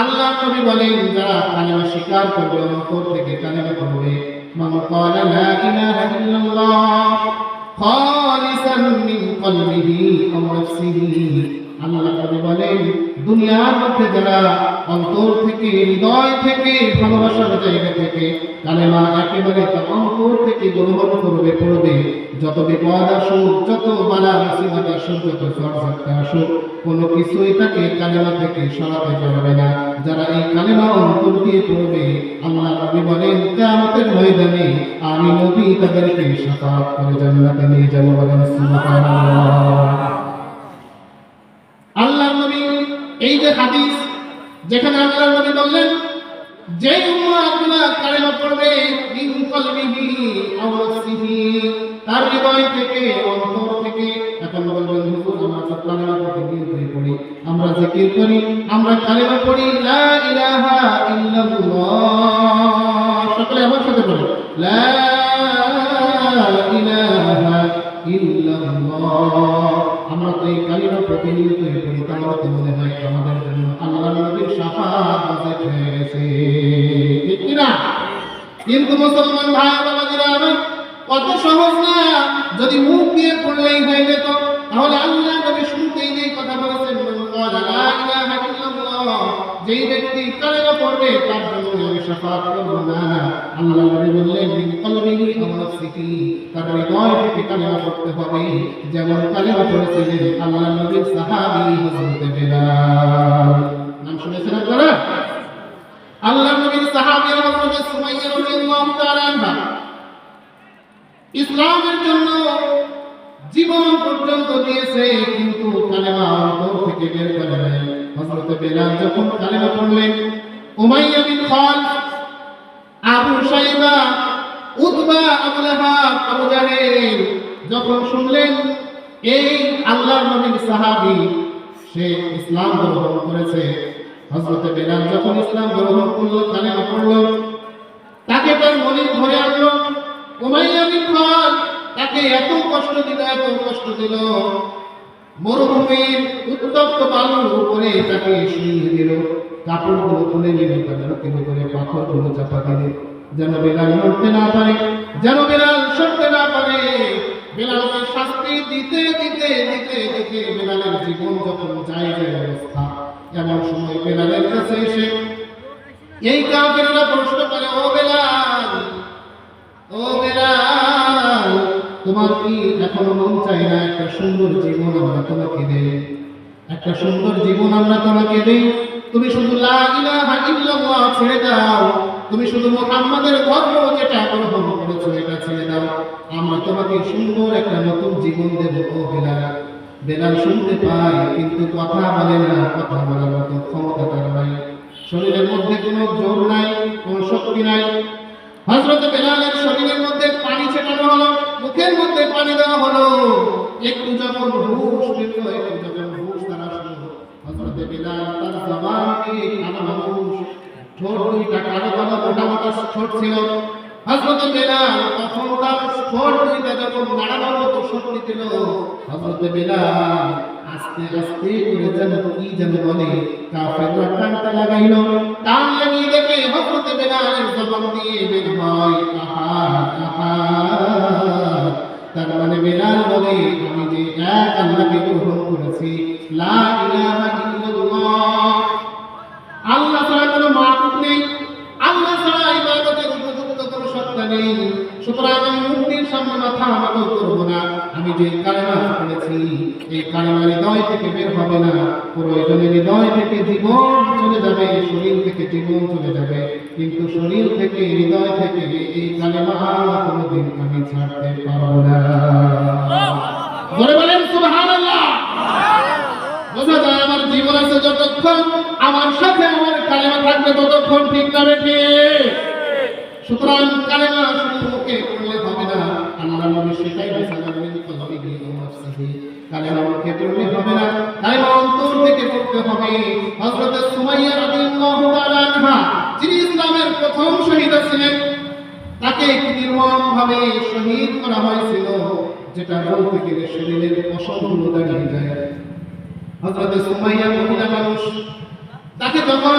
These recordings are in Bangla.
আল্লাহ নবী বলেন, যারা কালেমা স্বীকার করবে অন্তর থেকে কালেমা পড়বে মান ক্বালা লা ইলাহা ইল্লাল্লাহ খালিসান মিন কলবিহি ওয়া নাফসিহি। মধ্যে যারা কোনো কিছুই তাকে কালেমা থেকে সরাতে পারবে না। যারা এই কালেমা অন্তর দিয়ে পড়বে, আল্লাহ নবী বলেন, কিয়ামতের ময়দানে আমি নবী তাদেরকে শাফাত করে জান্নাতে নিয়ে যাব বলেন আল্লাহ নবী এই যে হাদিস, যেখানে আল্লাহ নবী বললেন, যে উম্মাহগুলা কালেমা পড়বে মিন কলবিহি আও নাফসিহি, তার হৃদয় থেকে, অন্তর থেকে। এখন বলবেন হুজুর, আমরা তো কালেমা পড়ে জিকির পড়ি। আমরা জিকির করি, আমরা কালেমা পড়ি, লা ইলাহা ইল্লাল্লাহ। সকলে আমার সাথে পড়ি লা ইলাহা ইল্লাল্লাহ। আমরা তো এই কালিমা প্রতিনিয়ত পড়ি, তাহলে মনে শাফাত হয়ে গেছে ঠিক না কিন্তু মুসলমান ভাই বাবাজিরা, আমার কত সহজ না? যদি মুখ দিয়ে পড়লেই হয়ে যেত, তাহলে আল্লাহ নবী শুনতেই যেই কথা বলেছেন যেই ব্যক্তি কালেমা পড়বে, তার জন্য আমি শাফাত করব না। আল্লাহ নবী বললেন কলবিহি আও নাফসিহি তার হৃদয় থেকে কালেমা পড়তে হবে? যেমন কালেমা পড়েছিলেন আল্লাহ নবীর সাহাবী হযরত বেলাল। নাম শুনেছেন আপনারা? আল্লাহ নবীর সাহাবী হযরত সুমাইয়া রাদিয়াল্লাহু তাআলা আনহা। ইসলামের জন্য জীবন পর্যন্ত দিয়েছে, কিন্তু কালেমা অন্তর থেকে বের করে নাই। হযরত বেলাল যখন কালেমা পড়লেন, উমাইয়া বিন খালদ আবু সাইবা উতবা আবু আবু জাহেল যখন শুনলেন, এই আল্লাহর নবীর সাহাবী, সে ইসলাম গ্রহণ করেছে। হযরত বেলাল যখন ইসলাম গ্রহণ করল কালেমা পড়ল তাকে তার মনে ধরে আনলো। উমাইয়া বিন খালদ তাকে এত কষ্ট দিল, এত কষ্ট দিল। মরুভূমির উত্তপ্ত বালুর উপরে তাকে শুয়ে দিল। কাপড়গুলো তুলে নিল তার মুখের উপরে পাথরগুলো চাপা দিল। যেন বেলাল নড়তে না পারে, যেন বেলাল সরতে না পারে। বেলালকে শাস্তি দিতে দিতে দিতে দিতে বেলালের জীবন যখন যায় যায় অবস্থা। এমন সময় বেলালের কাছে এসে, এই কাফেররা প্রশ্ন করে, ও বেলাল ও বেলাল, তোমার কি এখনও মন চাই না একটা সুন্দর জীবন আমরা তোমাকে দেই? একটা সুন্দর জীবন আমরা তোমাকে দেই? তুমি শুধু লা ইলাহা ছেড়ে দাও। তুমি শুধু মুহাম্মাদের ধর্ম যেটা গ্রহণ করেছ, এটা ছেড়ে দাও। আমরা তোমাকে সুন্দর একটা নতুন জীবন দেব, ও বেলাল। বেলাল শুনতে পায় কিন্তু কথা বলে না, কথা বলার মতো ক্ষমতা তার নাই। শরীরের মধ্যে কোনো জোর নাই, কোনো শক্তি নাই। হযরত বেলালের শরীরের মধ্যে পানি ছেটানো হলো, মুখের মধ্যে পানি দেওয়া হলো। একটু যখন হুশ, একটু যখন হুশ তার আসলো। হযরত বেলাল তার কালো মানুষ ঠোঁট দুইটা কালো কালো, মোটা মোটা ঠোঁট ছিল। হযরত বেলাল তখন তার দুইটা যখন নাড়ানোর মতো শক্তি আস্তে আস্তে করে যেন কি কানটা লাগাইল, টান লাগিয়ে দেখে জবান দিয়ে বের হয়। আহা তার মানে বেলাল বলে, আমি যে এক আল্লাহকে গ্রহণ করেছি আল্লাহ ছাড়া কোনো মাহবুব নেই সুতরাং আমি মূর্তির সামনে মাথা আমাকে করব না। আমি যে কালেমা পড়েছি, এই কালেমা হৃদয় থেকে বের হবে না। প্রয়োজনে হৃদয় থেকে জীবন চলে যাবে, শরীর থেকে জীবন চলে যাবে। কিন্তু শরীর থেকে, হৃদয় থেকে এই কালেমা কোনোদিন আমি ছাড়তে পারব না। আমার আমার সাথে আমার কালেমা থাকবে ততক্ষণ ঠিক না বেঠে সুতরাং কালেমা শুধু মুখে পড়লে হবে না। আল্লাহ নবী সেটাই বেসালাম মিন কলবিহি ওয়া নাফসিহি কালেমা মুখে পড়লে হবে না। কালেমা অন্তর থেকে পড়তে হবে। হযরত সুমাইয়া রাদিয়াল্লাহু তাআলা আনহা, যিনি ইসলামের প্রথম শহীদা ছিলেন, তাকে নির্মম ভাবে শহীদ করা হয়েছিল, যেটা বলতে গেলে শরীরের অসংখ্য দাঁড়িয়ে যায়। হযরত সুমাইয়া মহিলা মানুষ, তাকে যখন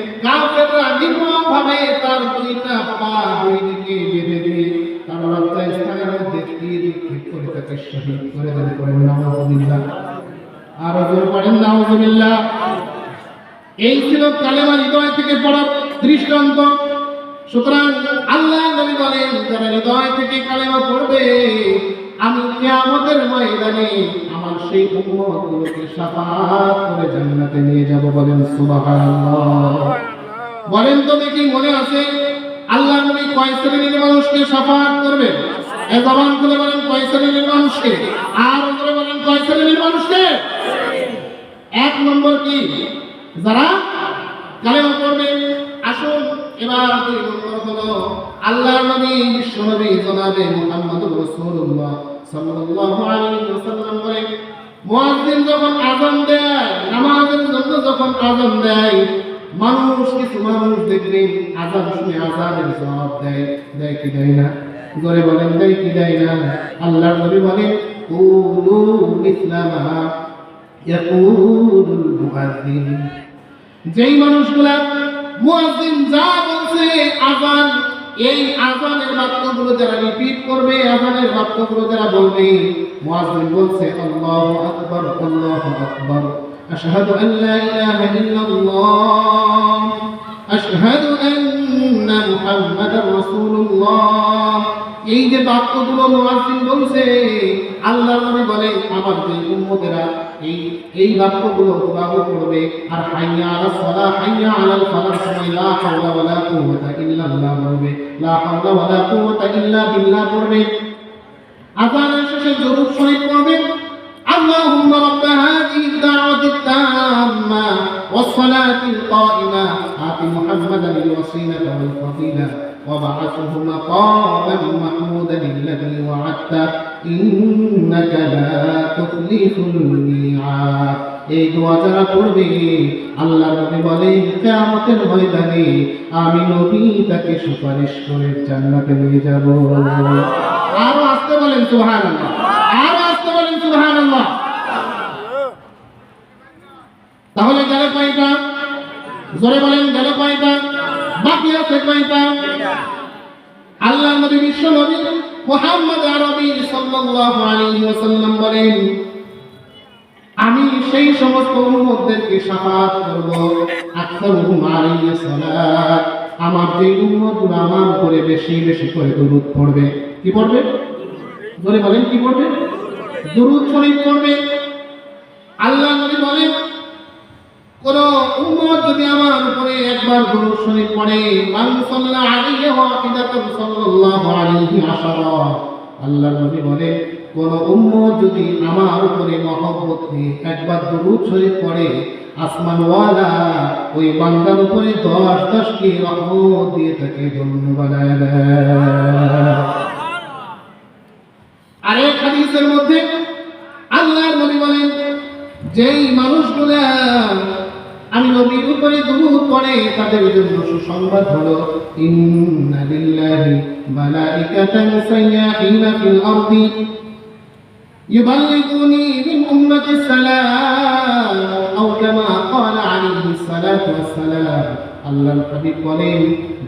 কাফেররা নির্মম ভাবে তার দুইটা পা দুই দিকে বেঁধে দিয়ে তার লজ্জা স্থানের মধ্যে তীর নিক্ষেপ করে তাকে শহীদ করে দেন করেন নাউজুবিল্লাহ আর ওজন পড়েন নাউজুবিল্লাহ এই ছিল কালেমা হৃদয় থেকে পড়ার দৃষ্টান্ত। সুতরাং আল্লাহ নবী বলেন, যারা হৃদয় থেকে কালেমা পড়বে, আমি কিয়ামতের ময়দানে আমার সেই উম্মতগুলোকে সাফাত করে জান্নাতে নিয়ে যাব বলেন সুবহানাল্লাহ। বলেন তো দেখি মনে আছে, আল্লাহ নবী কয় শ্রেণির মানুষকে সাফাত করবেন জবান খুলে বলেন কয় শ্রেণির মানুষকে? আর উপরে বলেন কয় শ্রেণির মানুষকে? এক নম্বর কি? যারা কালেমা পড়বে। আসুন, এবার দুই নম্বর হলো আল্লাহ নবী, বিশ্ব নবী জনাবে মুহাম্মদুর রাসূলুল্লাহ সাল্লাল্লাহু আলাইহি ওয়াসাল্লাম বলেন, মুয়াজ্জিন যখন আযান দেয়, নামাজের জন্য যখন আযান দেয় মানুষ, কিছু মানুষ দেখবেন আযান শুনে আযানের জবাব দেয় দেয় কি দেয় না? জোরে বলেন, দেয় কি দেয় না? আল্লাহর নবী বলেন যেই মানুষগুলা মুয়াজ্জিন যা বলছে আযান এই আযানের বাক্যগুলো যারা রিপিট করবে আযানের বাক্যগুলো যারা বলবে মুয়াজ্জিন বলছে, আল্লাহু আকবার আল্লাহু আকবার। আশহাদু আন লা ইলাহা ইল্লাল্লাহ আশহাদু আন্না মুহাম্মাদার রাসূলুল্লাহ এই যে বাক্যগুলো মুয়াজ্জিন বলছে আল্লাহ নবী বলে আমার যে উম্মতেরা এই এই বাক্যগুলো বাবু করবে আর হাইয়া আলা সালাহ হাইয়া আলাল ফালাহ সময় লা হাওলা ওয়ালা কুওয়াতা ইল্লাল্লাহ বলবে লা হাওলা ওয়ালা কুওয়াতা ইল্লা বিল্লাহ পড়বে আযানের শেষে দরুদ শরীফ পড়বে اللهم رب هذه الدعوة التامة والصلاة القائمة آت محمدا الوسيلة والفضيلة وبعثه مقاما محمودا الذي وعدته إنك لا تخلف الميعاد এই দোয়া যারা পড়বে আল্লাহ নবী বলে কিয়ামতের ময়দানে আমি নবী তাকে সুপারিশ করে জান্নাতে নিয়ে যাব আরো আসতে বলেন সুবহানাল্লাহ আরো আসতে বলেন সুবহানাল্লাহ তাহলে গেল কয়টা? জোরে বলেন, গেল কয়টা? বাকি আছে কয়টা? আল্লাহ নবী বিশ্ব নবী মুহাম্মদ আরবি সাল্লাল্লাহু আলাইহি ওয়াসাল্লাম বলেন, আমি সেই সমস্ত উম্মতদেরকে সাফাত করব, আকসারুহুম আলাইহি সালাত। আমার যে উম্মতগুলো আমার উপরে বেশি বেশি করে দরুদ পড়বে। কি পড়বে? জোরে বলেন, কি পড়বে? দরুদ শরীফ পড়বে। আল্লাহ নবী বলেন কোন উম্মত যদি আমার উপরে একবার দরুদ পড়ে আলাইহি ওয়া সাল্লাল্লাহু আলাইহি আশারা আল্লাহ নবী বলেন কোন উম্মত যদি আমার উপরে একবার দরুদ পড়ে, আসমানওয়ালা ওই বান্দার উপরে দশ দশটি রহমত দিয়ে তাকে ধন্যবাদ আরেক হাদিসের মধ্যে আল্লাহর নবী বলেন, যেই মানুষগুলা আমি নবীর উপরে দুরূদ পড়ে তাদের জন্য সুসংবাদ হলো ইন্না লিল্লাহি মালাইকাতান সাইয়াহিনা ফিল আরদি يبلغني من أمة السلام أو كما قال عليه الصلاة والسلام আল্লাহ হাবিব বলেন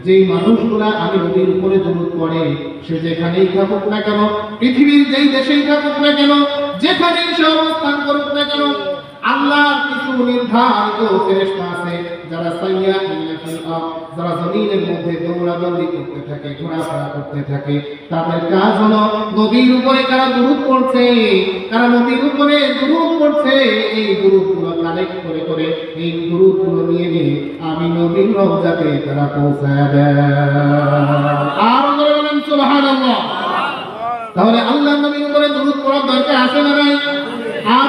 যেই মানুষগুলা আমি নবীর উপরে দরুদ পড়ে সে যেখানেই থাকুক না কেন পৃথিবীর যেই দেশেই থাকুক না কেন যেখানেই সে অবস্থান করুক না কেন আল্লাহর কিছু নির্ধারিত ফেরেশতা আছে, যারা সাইয়া যারা জমিনের মধ্যে দৌড়াদৌড়ি করতে থাকে, ঘোরাফেরা করতে থাকে, তাদের কাজ হলো নবীর উপরে কারা দুরূদ পড়ছে, কারা নবীর উপরে দুরূদ পড়ছে, এই দুরূদগুলো কালেক্ট করে করে এই দুরূদগুলো নিয়ে নিয়ে আমি নবীর রওজাতে তারা পৌঁছায় দেয়। তাহলে আল্লাহ নবীর উপরে দুরূদ পড়ার দরকার আছে না নাই? আর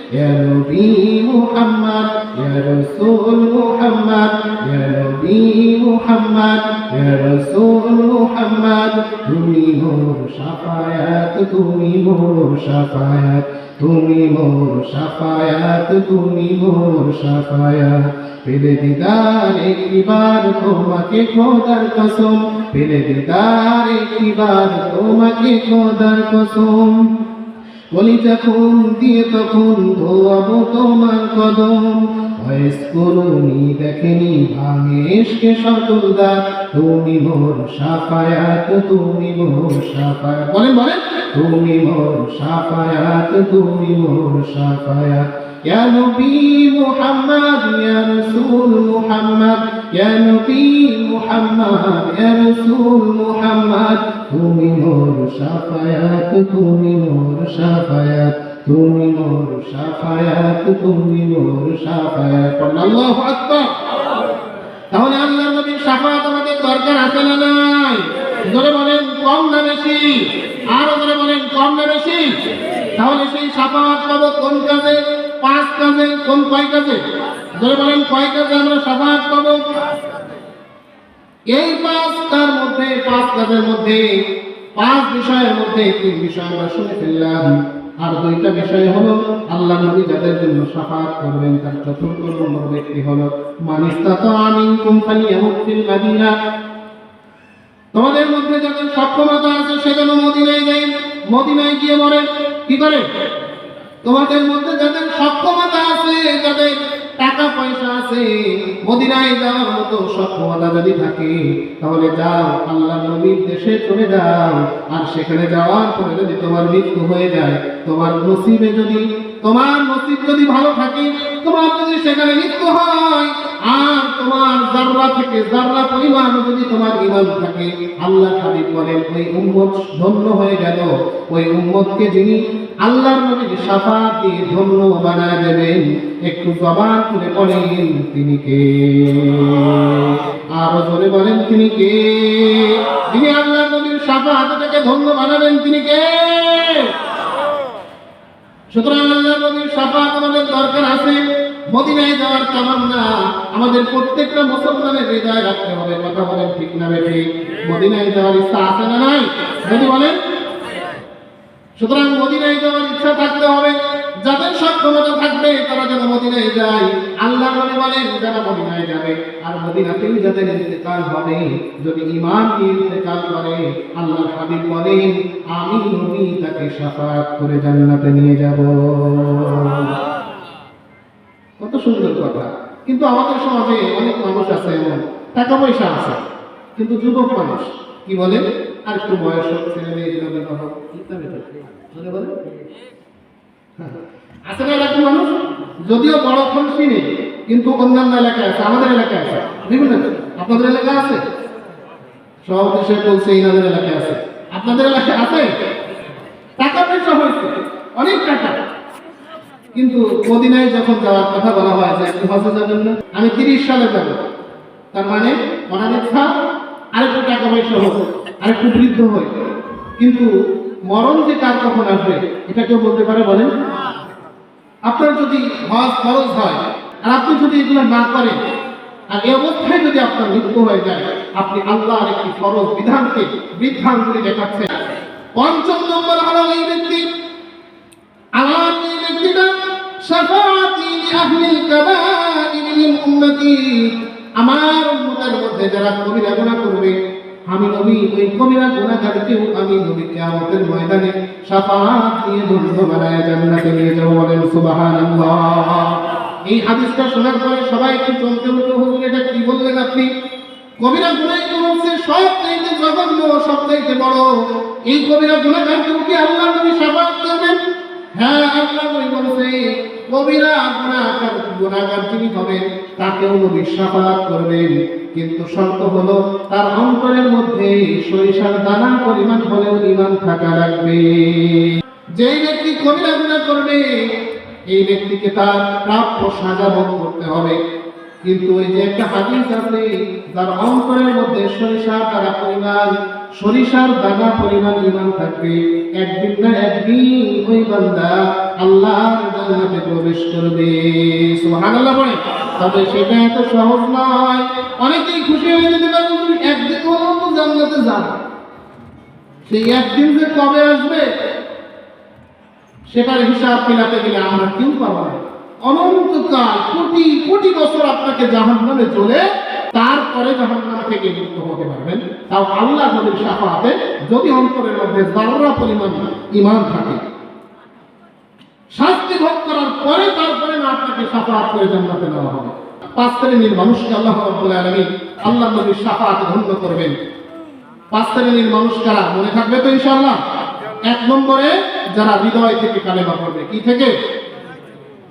ইয়া নবী মুহাম্মদ ইয়া রাসূল মুহাম্মদ ইয়া নবী মুহাম্মদ ইয়া রাসূল মুহাম্মদ তুমি মোর সাফায়াত তুমি মোর সাফায়াত তুমি মোর সাফায়াত তুমি মোর সাফায়াত পেলে দিদার একবার তোমাকে খোদার কসম। পেলে দিদার একবার তোমাকে খোদার কসম। বলি যখন দিয়ে তখন ধোয়াবো তোমার কদম বয়স করুনি দেখেনি ভাঙে এসকে সকলদা তুমি মোর সাফায়াত তুমি মোর সাফায়াত বলেন বলেন তুমি মোর সাফায়াত তুমি মোর সাফায়াত يا نبي محمد يا رسول محمد يا نبي محمد يا رسول محمد তুমি মোর সাফায়াত, তুমি মোর সাফায়াত, তুমি মোর সাফায়াত, তুমি মোর সাফায়াত। আল্লাহু আকবার! তাহলে আল্লাহ নবীর সাফায়াত আমাদের দরকার আছে না নাই? জোরে বলেন, কম না বেশি? আরও জোরে বলেন, কম না বেশি? তাহলে সেই সাফায়াত পাবো কোন কাজে? পাঁচ কাজে, কোন কয় কাজে? জোরে বলেন, কয় কাজে আমরা সাফায়াত পাবো? এই পাঁচটার মধ্যে, পাঁচ কাজের মধ্যে, পাঁচ বিষয়ের মধ্যে তিন বিষয় আমরা শুনে ফেললাম। আর দুইটা বিষয় হলো, আল্লাহ নবী যাদের জন্য সাফাত করবেন, তার চতুর্থ নম্বর ব্যক্তি হলো মানিস্তা তো আমিন কোম্পানি এমন মাদিনা। তোমাদের মধ্যে যাদের সক্ষমতা আছে, সে মদিনায় যায়, মদিনায় গিয়ে মরে। কি করে? তোমাদের মধ্যে যাদের সক্ষমতা আছে, যাদের টাকা পয়সা আছে, মদিনায় যাওয়ার মতো সক্ষমতা যদি থাকে, তাহলে যাও, আল্লাহ নবীর দেশে চলে যাও। আর সেখানে যাওয়ার পরে যদি তোমার মৃত্যু হয়ে যায়, তোমার নসিবে যদি, তোমার নসিব যদি ভালো থাকে, তোমার যদি সেখানে মৃত্যু হয় আর তোমার জাররা থেকে জাররা পরিমাণ যদি তোমার ইমান থাকে, আল্লাহ হাবিব বলেন, ওই উম্মত ধন্য হয়ে গেল। ওই উম্মতকে যিনি আল্লাহর নবীর শাফাত দিয়ে ধন্য বানায় দেবেন, একটু জবান খুলে পড়েন তিনি কে? আরও জোরে বলেন, তিনি কে? যিনি আল্লাহর নবীর শাফাত থেকে ধন্য বানাবেন, তিনি কে? সুতরাং আল্লাহ নবীর শাফাত আমাদের দরকার আছে। মদিনায় যাওয়ার তামান্না আমাদের প্রত্যেকটা মুসলমানের হৃদয় রাখতে হবে, কথা বলেন ঠিক না বেঠি? মদিনায় যাওয়ার ইচ্ছা আছে না নাই? যদি বলেন। সুতরাং মদিনায় যাওয়ার ইচ্ছা থাকতে হবে, যাদের সক্ষমতা থাকবে তারা যেন মদিনায় যায়। আল্লাহ নবী বলেন, যারা মদিনায় যাবে, আর মদিনাতেই যাদের ইন্তেকাল হবে, যদি ইমান ইন্তেকাল করে আল্লাহ হাবিব বলেন, আমি নবী তাকে সাফাত করে জান্নাতে নিয়ে যাব। সুন্দর কথা। কিন্তু আমাদের সমাজে অনেক মানুষ আছে এমন টাকা পয়সা আছে, কিন্তু যুবক মানুষ, কি বলে? আর একটু বয়স হোক, ছেলে মেয়ে ইত্যাদি বলে? হ্যাঁ। আছে না এরকম মানুষ? যদিও বড় ফলসি নেই কিন্তু অন্যান্য এলাকায় আছে, আমাদের এলাকায় আছে। বিভিন্ন আপনাদের এলাকায় আছে? সব দেশে বলছে ইনাদের এলাকায় আছে। আপনাদের এলাকায় আছে? টাকা পয়সা হয়েছে, অনেক টাকা। কিন্তু মদিনায় যখন যাওয়ার কথা বলা হয় যে আপনি হজে যাবেন না, আমি তিরিশ সালে যাব। তার মানে ওনার ইচ্ছা আরেকটু টাকা পয়সা হোক, আরেকটু বৃদ্ধ হয়। কিন্তু মরণ যে কার কখন আসবে, এটা কেউ বলতে পারে বলেন? আপনার যদি হজ খরচ হয়, আর আপনি যদি এগুলো না করেন, আর এই অবস্থায় যদি আপনার মৃত্যু হয়ে যায়, আপনি আল্লাহর একটি ফরজ বিধানকে বৃদ্ধাঙ্গুলি দেখাচ্ছেন। পঞ্চম নম্বর হলো এই ব্যক্তি। আমার এই ব্যক্তিটা শাফাআতি লিআহলিল কাবাইর মিন উম্মতি। আমার উম্মতের মধ্যে যারা কবিরা গুনাহ করবে, আমি নবী, ওই কবিরা গুনাহগারকেও আমি নবী কিয়ামতের ময়দানে শাফাআত দিয়ে ধন্য বানায় জান্নাতে নিয়ে যাব বলেন সুবহানাল্লাহ। এই হাদিসটা শোনার পরে সবাই একটু চমকে উঠল, হুজুর, এটা কি বললেন আপনি? কবিরা গুনাহ তো সব চাইতে জঘন্য সব চাইতে বড়। এই কবিরা গুনাহগারকেও কি আল্লাহ নবী শাফাআত করবেন? হ্যাঁ আল্লাহ নবী বলেছে কবিরা গুনাহগার গুনাহগার যিনি হবেন, তাকেও নবী শাফাআত করবেন। কিন্তু শর্ত হলো, তার অন্তরের মধ্যে সরিষার দানা পরিমাণ হলেও ঈমান থাকা লাগবে। যেই ব্যক্তি কবিরা গুনাহ করবে, এই ব্যক্তিকে তার প্রাপ্য সাজা ভোগ করতে হবে। কিন্তু ওই যে একটা হাদিস আছে, যার অন্তরের মধ্যে সরিষা দ্বারা পরিমাণ সরিষার দানা পরিমাণ ইমান থাকবে একদিন না একদিন ওই বান্দা আল্লাহর জান্নাতে প্রবেশ করবে। সুবহানাল্লাহ বলে। তবে সেটা এত সহজ নয়। অনেকেই খুশি হয়ে যেতে পারে হুজুর, একদিন হলেও জান্নাতে যাব। সেই একদিন যে কবে আসবে সেটার হিসাব মিলাতে গেলে আমরা কেউ পাবো না। অনন্তকাল, কোটি কোটি বছর আপনাকে জাহান নামে চলে, তারপরে জাহান নাম থেকে মুক্ত হতে পারবেন। তাও আল্লাহ সাফাতে যদি অন্তরের মধ্যে পরিমাণ ইমান থাকে, শাস্তি ভোগ করার পরে তারপরে না আপনাকে সাফাত করে জান্নাতে নেওয়া হবে। পাঁচ শ্রেণির মানুষকে আল্লাহ রাব্বুল আলামিন আল্লাহ নবীর সাফাতে ধন্য করবেন। পাঁচ শ্রেণির মানুষ কারা? মনে থাকবে তো ইনশাআল্লাহ? এক নম্বরে যারা হৃদয় থেকে কালেমা পড়বে, কি থেকে?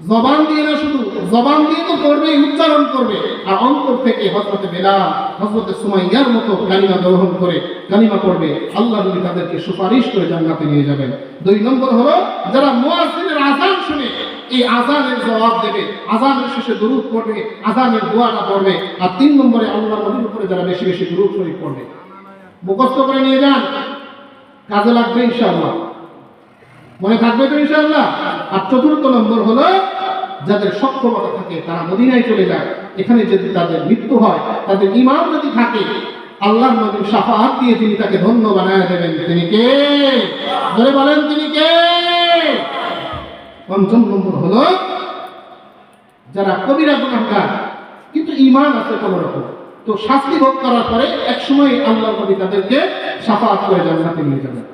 জবান দিয়ে না শুধু, জবান দিয়ে তো করবে উচ্চারণ করবে। আর অন্তর থেকে হজরতে বেলাল হজরতে সুমাইয়ার মতো কালিমা গ্রহণ করে কালিমা করবে আল্লাহ নবী তাদেরকে সুপারিশ করে জান্নাতে নিয়ে যাবেন। দুই নম্বর হলো, যারা মুয়াজ্জিনের আজান শুনে, এই আজানের জবাব দেবে আজানের শেষে দুরূদ পড়বে আজানের দোয়াটা পড়বে। আর তিন নম্বরে আল্লাহ নবীর উপরে যারা বেশি বেশি দুরূদ শরীফ পড়বে, মুখস্থ করে নিয়ে যান। কাজে লাগবে ইনশাআল্লাহ। মনে থাকবে তো ইনশাআল্লাহ? আর চতুর্থ নম্বর হলো যাদের সক্ষমতা থাকে, তারা মদিনায় চলে যায়। এখানে যদি তাদের মৃত্যু হয়, তাদের ইমান যদি থাকে, আল্লাহর নবীর সাফাহাত দিয়ে তিনি তাকে ধন্য বানায় দেবেন। তিনি কে? ধরে বলেন তিনি কে? পঞ্চম নম্বর হলো, যারা কবিরা গুণাগার কিন্তু ইমান আছে কোন রকম, তো শাস্তি ভোগ করার পরে এক সময় আল্লাহ নবী তাদেরকে সাফাত করে জান্নাতে নিয়ে যাবেন।